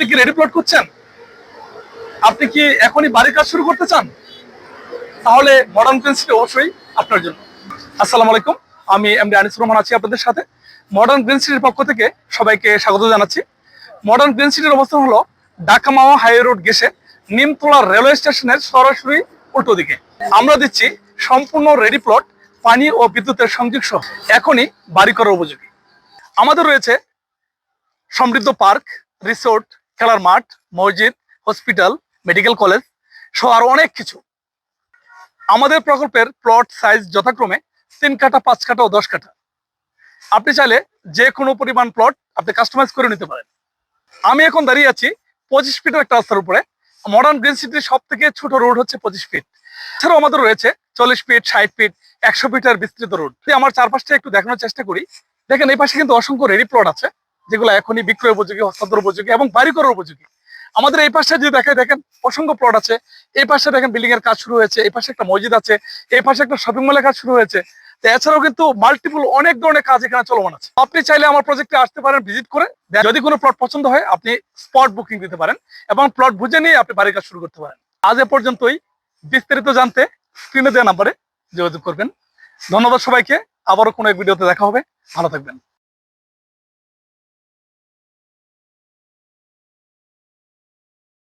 আপনি কি ready plot করছেন? আপনি কি এখনই বাড়ির কাজ শুরু করতে চান? তাহলে মডার্ন গ্রিন সিটি অবশ্যই আপনার জন্য। আসসালামু আলাইকুম, আমি এমডি আনিস রহমান আছি আপনাদের সাথে। মডার্ন গ্রিন সিটির পক্ষ থেকে সবাইকে স্বাগত জানাচ্ছি। মডার্ন গ্রিন সিটির অবস্থান হলো ঢাকা মাওয়া হাইওয়ে রোড গেছে, নিমতলা রেলওয়ে স্টেশনের সরাসরি উল্টো দিকে। আমরা দিচ্ছি সম্পূর্ণ রেডি প্লট পানি ও বিদ্যুতের সংযোগ সহ। এখনই বাড়ি করার উপযোগী। আমাদের রয়েছে সমৃদ্ধ পার্ক, রিসোর্ট খেলার মাঠ, মসজিদ হসপিটাল মেডিকেল কলেজ সহ আরও অনেক কিছু। আমাদের প্রকল্পের প্লট সাইজ যথাক্রমে তিন কাঠা, পাঁচ কাঠা ও দশ কাঠা। আপনি চাইলে যে কোনো পরিমাণ প্লট আপনি কাস্টমাইজ করে নিতে পারেন। আমি এখন দাঁড়িয়ে আছি পঁচিশ ফিটের একটা রাস্তার উপরে। মডার্ন গ্রিন সিটির সব থেকে ছোট রোড হচ্ছে পঁচিশ ফিট এছাড়াও আমাদের রয়েছে চল্লিশ ফিট ষাট ফিট একশো ফিটের বিস্তৃত রোড আমার চারপাশটা একটু দেখানোর চেষ্টা করি, দেখেন এই পাশে কিন্তু অসংখ্য রেডি প্লট আছে। যেগুলো এখনই বিক্রয় উপযোগী, হস্তান্তর উপযোগী এবং বাড়ি করার উপযোগী। আমাদের এই পাশে যদি দেখে, দেখেন, অসংখ্য প্লট আছে। এই পাশে দেখেন বিল্ডিং এর কাজ শুরু হয়েছে, এই পাশে একটা মসজিদ আছে, এই পাশে একটা শপিং মলের কাজ শুরু হয়েছে। এছাড়াও কিন্তু মাল্টিপুল অনেক ধরনের কাজ এখানে চলমান আছে। আপনি চাইলে আমার প্রজেক্টে আসতে পারেন ভিজিট করে। যদি কোনো প্লট পছন্দ হয়, আপনি স্পট বুকিং দিতে পারেন এবং প্লট বুঝে নিয়ে আপনি বাড়ির কাজ শুরু করতে পারেন। আজ এ পর্যন্তই। বিস্তারিত জানতে স্ক্রিনে দেওয়া নাম্বারে যোগাযোগ করবেন। ধন্যবাদ সবাইকে। আবারও কোনো এক ভিডিওতে দেখা হবে। ভালো থাকবেন।